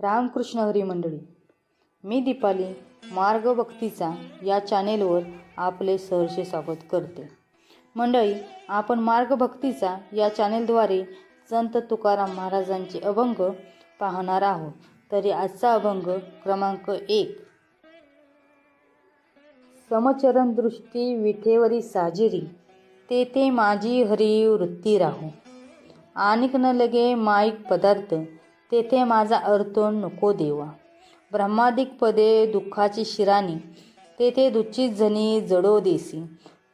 रामकृष्ण हरी मंडळी मी दीपाली मार्ग भक्तीचा या चॅनेलवर आपले सहर्षे स्वागत करते. मंडळी आपण मार्ग भक्तीचा या चॅनेलद्वारे संत तुकाराम महाराजांचे अभंग पाहणार आहोत. तरी आजचा अभंग क्रमांक एक. समचरण दृष्टी विठेवरी साजिरी तेथे माझी हरी वृत्ती राहू. आणिक न लगे माईक पदार्थ तेथे माझा अर्थ नको देवा. ब्रह्मादिक पदे दुःखाची शिराणी तेथे दुःखीत जणी जडो देसी.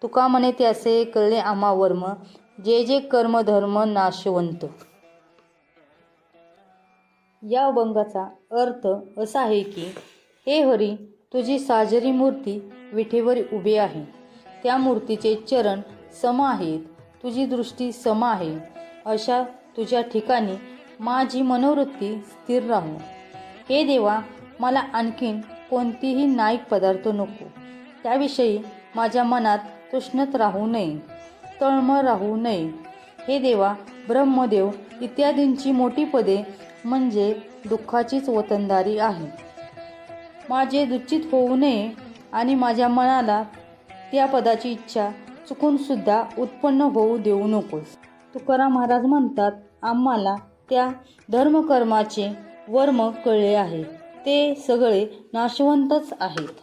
तुका म्हणे त्यासे कळले आम्हा वर्म जे जे कर्म धर्म नाशवंत. या अभंगाचा अर्थ असा आहे की हे हरी तुझी साजरी मूर्ती विठेवर उभी आहे. त्या मूर्तीचे चरण सम आहेत तुझी दृष्टी सम आहे. अशा तुझ्या ठिकाणी माझी मनोवृत्ती स्थिर राहू. हे देवा मला आणखीन कोणतीही नाईक पदार्थ नको. त्याविषयी माझ्या मनात तृष्णत राहू नये तळमळ राहू नये. हे देवा ब्रह्मदेव इत्यादींची मोठी पदे म्हणजे दुःखाचीच वतनदारी आहे. माझे दुःखित होऊ नये आणि माझ्या मनाला त्या पदाची इच्छा चुकूनसुद्धा उत्पन्न होऊ देऊ नकोस. तुकाराम महाराज म्हणतात आम्हाला त्या धर्मकर्माचे वर्म कळले आहे. ते सगळे नाशवंतच आहेत.